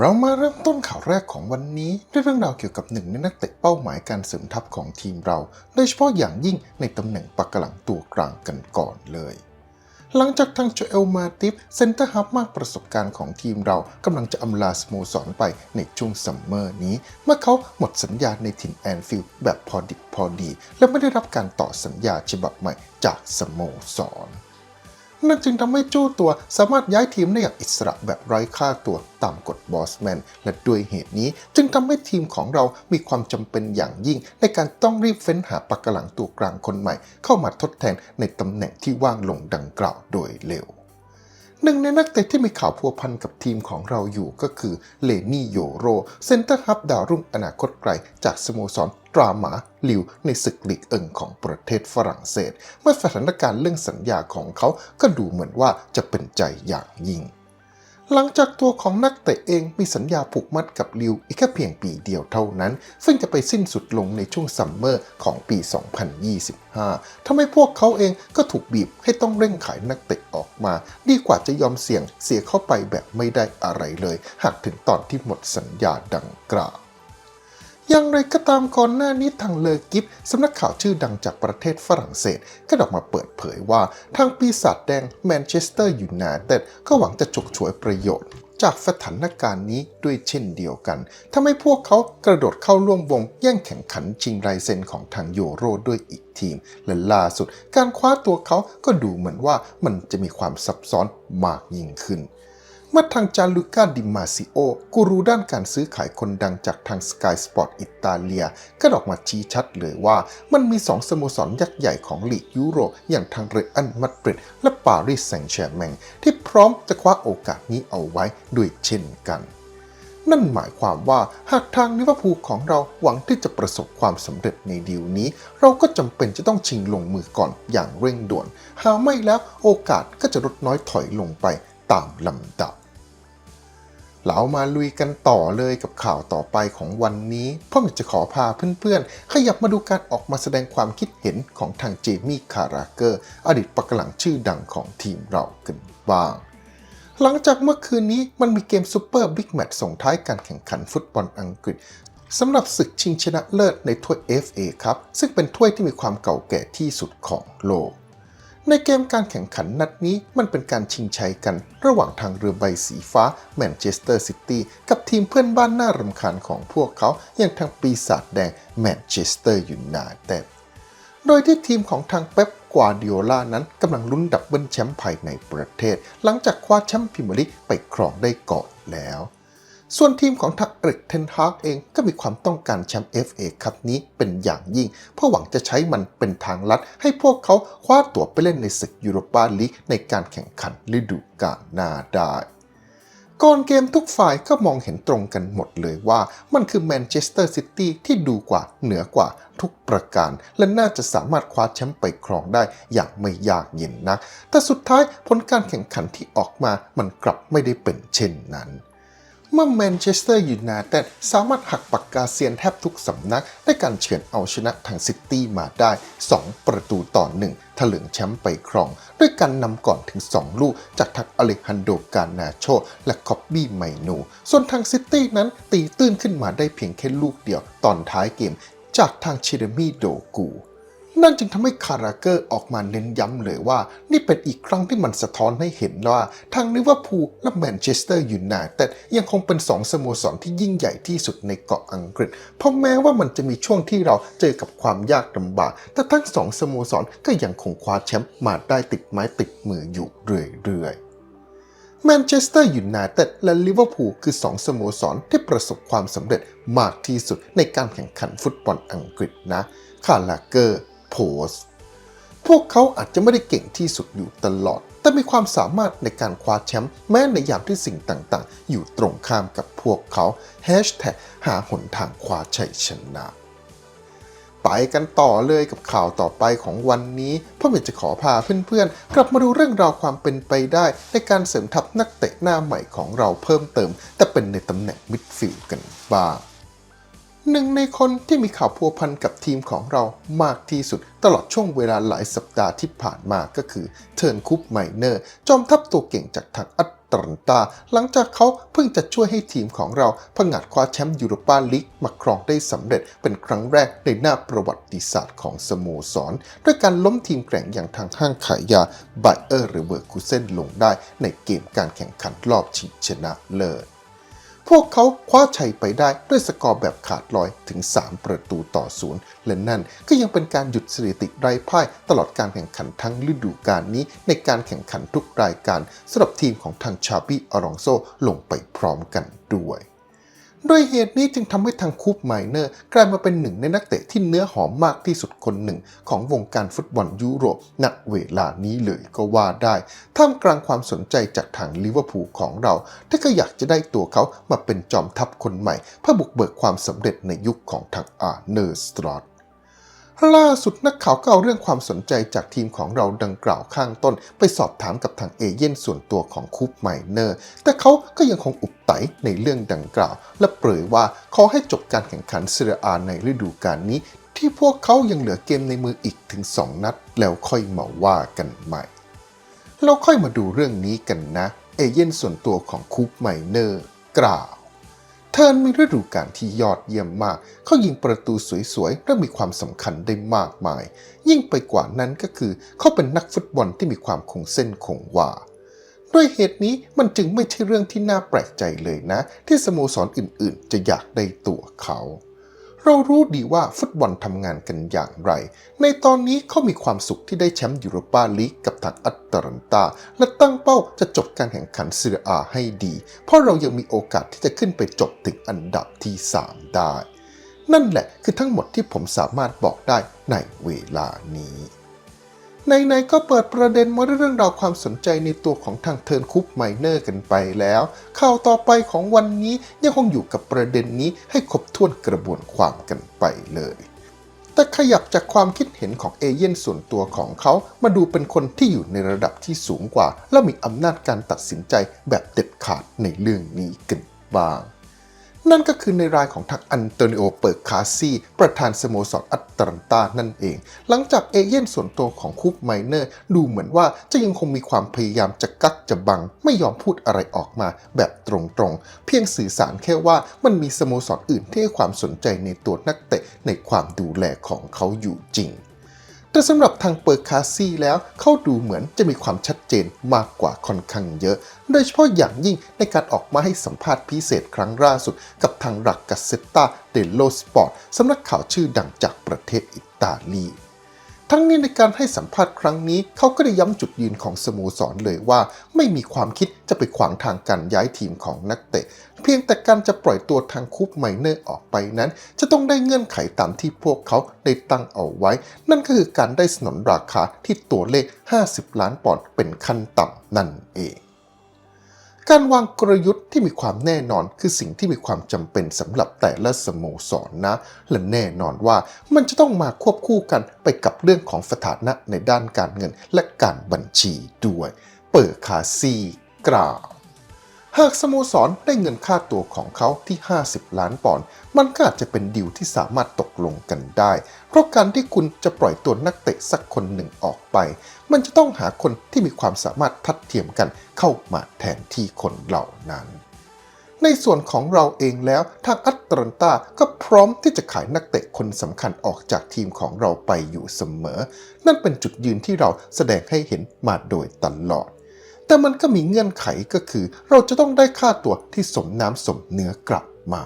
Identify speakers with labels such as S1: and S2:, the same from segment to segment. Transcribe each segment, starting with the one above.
S1: เรามาเริ่มต้นข่าวแรกของวันนี้ด้วยเรื่องราวเกี่ยวกับหนึ่งในนักเตะเป้าหมายการเสริมทัพของทีมเรา โดยเฉพาะอย่างยิ่งในตำแหน่งปักกะหลังตัวกลางกันก่อนเลย หลังจากทางโจเอลมาติฟเซนเตอร์ฮับมากประสบการณ์ของทีมเรากำลังจะอำลาสโมสรไปในช่วงซัมเมอร์นี้ เมื่อเขาหมดสัญญาในถิ่นแอนฟิลด์แบบพอดิบพอดี และไม่ได้รับการต่อสัญญาฉบับใหม่จากสโมสร นั่นจึงทำให้โจ้ตัวสามารถย้ายทีมได้อย่างอิสระแบบไร้ค่าตัวตามกฎบอสแมน และด้วยเหตุนี้จึงทำให้ทีมของเรามีความจำเป็นอย่างยิ่ง ในการต้องรีบเฟ้นหาปักกะหลังตัวกลางคนใหม่ เข้ามาทดแทนในตำแหน่งที่ว่างลงดังกล่าวโดยเร็ว หนึ่งในนักเตะที่มีข่าวพัวพันกับทีมของเราอยู่ก็คือเลนี่โยโรเซนเตอร์ฮับดาวรุ่งอนาคตไกลจากสโมสรตราหมาลิวในศึกลีกเอิงของประเทศฝรั่งเศส เมื่อสถานการณ์เรื่องสัญญาของเขาก็ดูเหมือนว่าจะเป็นใจอย่างยิ่ง หลังจากตัวของนักเตะเองมีสัญญาผูกมัดกับลิวอีกแค่เพียงปีเดียวเท่านั้น ซึ่งจะไปสิ้นสุดลงในช่วงซัมเมอร์ของปี 2025 ทำให้พวกเขาเองก็ถูกบีบให้ต้องเร่งขายนักเตะออกมา ดีกว่าจะยอมเสี่ยงเสียเข้าไปแบบไม่ได้อะไรเลย หากถึงตอนที่หมดสัญญาดังกล่าว อย่างไรก็ตามก่อนหน้านี้ทางเลอกิฟสำนักข่าวชื่อดังจากประเทศฝรั่งเศส ก็ออกมาเปิดเผยว่า ทางปีศาจแดงแมนเชสเตอร์ยูไนเต็ดก็หวังจะฉกฉวยประโยชน์จากสถานการณ์นี้ด้วยเช่นเดียวกันทำให้พวกเขากระโดดเข้าร่วมวงแย่งแข่งขันชิงลายเซนของทางโยโรด้วยอีกทีม และล่าสุด การคว้าตัวเขาก็ดูเหมือนว่ามันจะมีความซับซ้อนมากยิ่งขึ้น เมื่อทางจาลูก้าดิมาซิโอกูรูด้านการซื้อขายคนดังจากทาง Sky Sport อิตาเลีย ก็ออกมาชี้ชัดเลยว่า มันมีสองสโมสรยักษ์ใหญ่ของลีกยุโรป อย่างทางเรอัลมาดริดและปารีสแซงต์แชร์แมงที่พร้อมจะคว้าโอกาสนี้เอาไว้ด้วยเช่นกันนั่นหมายความว่าหากทางลิเวอร์พูลของเราหวังที่จะประสบความสำเร็จในดีลนี้ เราก็จำเป็นจะต้องชิงลงมือก่อนอย่างเร่งด่วน หาไม่แล้วโอกาสก็จะลดน้อยถอยลงไปตามลำดับ เรามาลุยกันต่อเลยกับข่าวต่อไปของวันนี้พ่อมจะขอพาเพื่อนๆ ขยับมาดูการออกมาแสดงความคิดเห็นของทางเจมี่คาราเกอร์ อดีตปักหลังชื่อดังของทีมเรากันบ้างหลังจากเมื่อคืนนี้มันมีเกมซูเปอร์บิ๊กแมตช์ส่งท้ายการแข่งขันฟุตบอลอังกฤษสำหรับศึกชิงชนะเลิศในถ้วย FA ครับ ซึ่งเป็นถ้วยที่มีความเก่าแก่ที่สุดของโลก ในเกมการแข่งขันนัดนี้มันเป็นการชิงชัยกัน ระหว่างทางเรือใบสีฟ้าแมนเชสเตอร์ซิตี้กับทีมเพื่อนบ้านน่ารำคาญของพวกเขาอย่างทางปีศาจแดงแมนเชสเตอร์ยูไนเต็ดโดยที่ทีมของทางเป๊ปกวาดิโอลานั้นกำลังลุ้นดับเบิลแชมป์ภายในประเทศ หลังจากคว้าแชมป์พรีเมียร์ลีกไปครองได้ก่อนแล้ว ส่วนทีมของทักเอกเทนฮากเองก็มีความต้องการแชมป์ FA คัพนี้เป็นอย่างยิ่ง เพื่อหวังจะใช้มันเป็นทางลัด ให้พวกเขาคว้าตั๋วไปเล่นในศึกยูโรปาลีกในการแข่งขันฤดูกาลหน้าได้ก่อนเกมทุกฝ่ายก็มองเห็นตรงกันหมดเลยว่ามันคือแมนเชสเตอร์ซิตี้ที่ดูกว่าเหนือกว่าทุกประการ และน่าจะสามารถคว้าแชมป์ไปครองได้อย่างไม่ยากเย็นนัก แต่สุดท้ายผลการแข่งขันที่ออกมามันกลับไม่ได้เป็นเช่นนั้น เมื่อแมนเชสเตอร์ยูไนเต็ดสามารถหักปากกาเซียนแทบทุกสำนักในการเฉือนเอาชนะทางซิตี้มาได้ 2 ประตูต่อหนึ่งถลึงแชมป์ไปครอง ด้วยการนำก่อนถึง 2 ลูกจากทักอเล็กฮันโดกานาโช และคอบบี้ไมโนส่วนทางซิตี้นั้นตีตื้นขึ้นมาได้เพียงแค่ลูกเดียวตอนท้ายเกม จากทางเชเดมีโดกู นั่นจึงทำให้คาราเกอร์ออกมาเน้นย้ำเลยว่า นี่เป็นอีกครั้งที่มันสะท้อนให้เห็นว่า ทางลิเวอร์พูลและแมนเชสเตอร์ยูไนเต็ดยังคงเป็นสองสโมสรที่ยิ่งใหญ่ที่สุดในเกาะอังกฤษ เพราะแม้ว่ามันจะมีช่วงที่เราเจอกับความยากลำบาก แต่ทั้งสองสโมสรก็ยังคงคว้าแชมป์มาได้ติดไม้ติดมืออยู่เรื่อยๆแมนเชสเตอร์ยูไนเต็ดและลิเวอร์พูลคือ2สโมสรที่ประสบความสำเร็จมากที่สุดในการแข่งขันฟุตบอลอังกฤษนะ คาลาเกอร์ โพสต์ พวกเขาอาจจะไม่ได้เก่งที่สุดอยู่ตลอด แต่มีความสามารถในการคว้าแชมป์แม้ในยามที่สิ่งต่างๆ อยู่ตรงข้ามกับพวกเขา Hashtag หาหนทางคว้าชัยชนะไปกันต่อเลยกับข่าวต่อไปของวันนี้พ่อเมย์จะขอพาเพื่อนๆ กลับมาดูเรื่องราวความเป็นไปได้ ในการเสริมทัพนักเตะหน้าใหม่ของเราเพิ่มเติม แต่เป็นในตำแหน่งมิดฟิลด์กันบ้าง หนึ่งในคนที่มีข่าวพัวพันกับทีมของเรามากที่สุด ตลอดช่วงเวลาหลายสัปดาห์ที่ผ่านมาก็คือเทิร์นคุปไมเนอร์ จอมทัพตัวเก่งจากทางอัตแลนตา หลังจากเขาเพิ่งจะช่วยให้ทีมของเราผงาดคว้าแชมป์ยูโรปาลีกมาครองได้สำเร็จเป็นครั้งแรกในหน้าประวัติศาสตร์ของสโมสร ด้วยการล้มทีมแกร่งอย่างทางห้างขายยาไบเออร์หรือเบอร์คูเซนลงได้ในเกมการแข่งขันรอบชิงชนะเลิศ พวกเขาคว้าชัยไปได้ด้วยสกอร์แบบขาดลอยถึง 3 ประตูต่อศูนย์และนั่นก็ยังเป็นการหยุดสถิติไร้พ่ายตลอดการแข่งขันทั้งฤดูกาลนี้ ในการแข่งขันทุกรายการสำหรับทีมของทางชาบีอารองโซลงไปพร้อมกันด้วย ด้วยเหตุนี้จึงทำให้ทางคูปไมเนอร์กลายมาเป็นหนึ่งในนักเตะที่เนื้อหอมมากที่สุดคนหนึ่ง ของวงการฟุตบอลยุโรปณเวลานี้เลยก็ว่าได้ ท่ามกลางความสนใจจากทางลิเวอร์พูลของเรา ที่ก็อยากจะได้ตัวเขามาเป็นจอมทัพคนใหม่ เพื่อบุกเบิกความสำเร็จในยุคของทางอาร์เนอร์สตรอต ล่าสุดนักข่าวก็เอาเรื่องความสนใจจากทีมของเราดังกล่าวข้างต้น ไปสอบถามกับทางเอเย่นส่วนตัวของคูปไมเนอร์ แต่เขาก็ยังคงอุบไตในเรื่องดังกล่าว และเปรยว่าขอให้จบการแข่งขันเซเรียอาในฤดูกาลนี้ ที่พวกเขายังเหลือเกมในมืออีกถึง 2 นัด แล้วค่อยมาว่ากันใหม่ เราค่อยมาดูเรื่องนี้กันนะ เอเย่นส่วนตัวของคูปไมเนอร์ กล่าว เทิร์นมีฤดูกาลที่ยอดเยี่ยมมาก เขายิงประตูสวยๆ และมีความสำคัญได้มากมาย ยิ่งไปกว่านั้นก็คือ เขาเป็นนักฟุตบอลที่มีความคงเส้นคงวาด้วยเหตุนี้มันจึงไม่ใช่เรื่องที่น่าแปลกใจเลยนะ ที่สโมสรอื่นๆ จะอยากได้ตัวเขา เรารู้ดีว่าฟุตบอลทำงานกันอย่างไร ในตอนนี้เขามีความสุขที่ได้แชมป์ยูโรปาลีกกับทางอัตแลนตา และตั้งเป้าจะจบการแข่งขันซีเรียอาให้ดี เพราะเรายังมีโอกาสที่จะขึ้นไปจบถึงอันดับที่ 3 ได้ นั่นแหละคือทั้งหมดที่ผมสามารถบอกได้ในเวลานี้ ในๆก็เปิดประเด็นมาเรื่องราวความสนใจในตัวของทางเทิร์นคุปไมเนอร์กันไปแล้ว ข่าวต่อไปของวันนี้ยังคงอยู่กับประเด็นนี้ให้ครบถ้วนกระบวนความกันไปเลย แต่ขยับจากความคิดเห็นของเอเย่นส่วนตัวของเขามาดูเป็นคนที่อยู่ในระดับที่สูงกว่า และมีอำนาจการตัดสินใจแบบเด็ดขาดในเรื่องนี้กันบ้าง นั่นก็คือในรายของทางอันโตนิโอ เปิร์คาซีประธานสโมสรอัตแลนตานั่นเอง หลังจากเอเย่นส่วนตัวของคูปไมเนอร์ ดูเหมือนว่าจะยังคงมีความพยายามจะกักจะบัง ไม่ยอมพูดอะไรออกมาแบบตรงๆ เพียงสื่อสารแค่ว่ามันมีสโมสรอื่นที่ให้ความสนใจในตัวนักเตะในความดูแลของเขาอยู่จริง แต่สำหรับทางเปอร์คาซี่แล้วเขาดูเหมือนจะมีความชัดเจนมากกว่าค่อนข้างเยอะ โดยเฉพาะอย่างยิ่งในการออกมาให้สัมภาษณ์พิเศษครั้งล่าสุด กับทางรักกัสเซตตาเดโลสปอร์ตสำนักข่าวชื่อดังจากประเทศอิตาลี ทั้งนี้ในการให้สัมภาษณ์ครั้งนี้เขาก็ได้ย้ำจุดยืนของสโมสรเลยว่า ไม่มีความคิดจะไปขวางทางการย้ายทีมของนักเตะ เพียงแต่การจะปล่อยตัวทางคูปไมเนอร์ออกไปนั้น จะต้องได้เงื่อนไขตามที่พวกเขาได้ตั้งเอาไว้ นั่นก็คือการได้สนนราคาที่ตัวเลข 50 ล้านปอนด์เป็นขั้นต่ำนั่นเอง การวางกลยุทธ์ที่มีความแน่นอนคือสิ่งที่มีความจำเป็นสำหรับแต่ละสโมสรนนะ และแน่นอนว่ามันจะต้องมาควบคู่กันไปกับเรื่องของสถานะในด้านการเงินและการบัญชีด้วย เปิดคาซีกล่าว หากสโมสรได้เงินค่าตัวของเขาที่ 50 ล้านปอนด์มันก็อาจจะเป็นดีลที่สามารถตกลงกันได้ เพราะการที่คุณจะปล่อยตัวนักเตะสักคนหนึ่งออกไป มันจะต้องหาคนที่มีความสามารถทัดเทียมกันเข้ามาแทนที่คนเหล่านั้น ในส่วนของเราเองแล้วทางอัตแลนตาก็พร้อมที่จะขายนักเตะคนสำคัญออกจากทีมของเราไปอยู่เสมอ นั่นเป็นจุดยืนที่เราแสดงให้เห็นมาโดยตลอด แต่มันก็มีเงื่อนไขก็คือ เราจะต้องได้ค่าตัวที่สมน้ำสมเนื้อกลับมา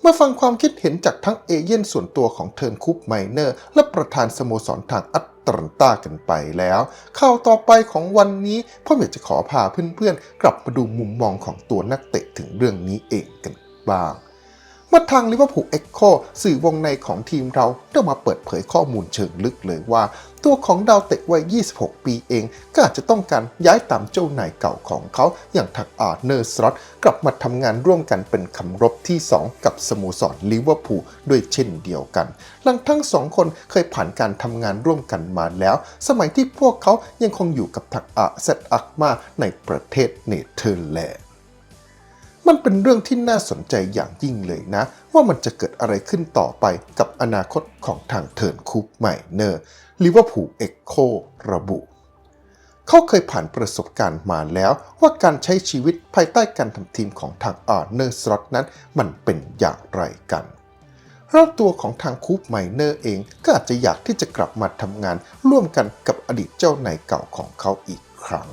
S1: เมื่อฟังความคิดเห็นจากทั้งเอเย่นส่วนตัวของเทิร์นคุปไมเนอร์ และประธานสโมสรทางอัตแลนตากันไปแล้ว ข่าวต่อไปของวันนี้พ่ออยากจะขอพาเพื่อนๆ กลับมาดูมุมมองของตัวนักเตะถึงเรื่องนี้เองกันบ้าง เมื่อทางลิเวอร์พูลเอ็กโคสื่อวงในของทีมเราได้มาเปิดเผยข้อมูลเชิงลึกเลยว่า ตัวของดาวเตะวัย 26 ปีเอง ก็อาจจะต้องการย้ายตามเจ้านายเก่าของเขาอย่างทักอาร์เนอร์สล็อตกลับมาทำงานร่วมกันเป็นคำรบที่ 2 กับสโมสรลิเวอร์พูลด้วยเช่นเดียวกันหลังทั้งสองคนเคยผ่านการทำงานร่วมกันมาแล้ว สมัยที่พวกเขายังคงอยู่กับทักอาเซตอักมาในประเทศเนเธอร์แลนด์ มันเป็นเรื่องที่น่าสนใจอย่างยิ่งเลยนะ ว่ามันจะเกิดอะไรขึ้นต่อไปกับอนาคตของทางเทิร์นคูปไมเนอร์ลิเวอร์พูลเอ็กโคระบุ เขาเคยผ่านประสบการณ์มาแล้ว ว่าการใช้ชีวิตภายใต้การทำทีมของทางอาร์เนอร์สล็อตนั้น มันเป็นอย่างไรกันรอบตัวของทางคูปไมเนอร์เองก็อาจจะอยากที่จะกลับมาทำงานร่วมกันกับอดีตเจ้านายเก่าของเขาอีกครั้ง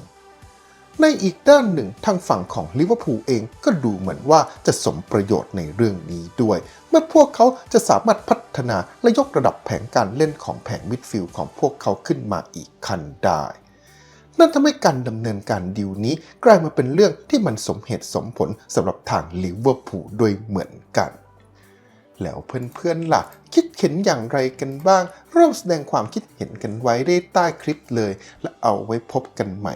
S1: ในอีกด้านหนึ่งทางฝั่งของลิเวอร์พูลเองก็ดูเหมือนว่าจะสมประโยชน์ในเรื่องนี้ด้วย เมื่อพวกเขาจะสามารถพัฒนาและยกระดับแผนการเล่นของแผงมิดฟิลด์ของพวกเขาขึ้นมาอีกขั้นได้นั่นทำให้การดำเนินการดีลนี้กลายมาเป็นเรื่องที่มันสมเหตุสมผลสำหรับทางลิเวอร์พูลด้วยเหมือนกัน แล้วเพื่อนๆล่ะ คิดเห็นอย่างไรกันบ้าง ร่วมแสดงความคิดเห็นกันไว้ได้ใต้คลิปเลย และเอาไว้พบกันใหม่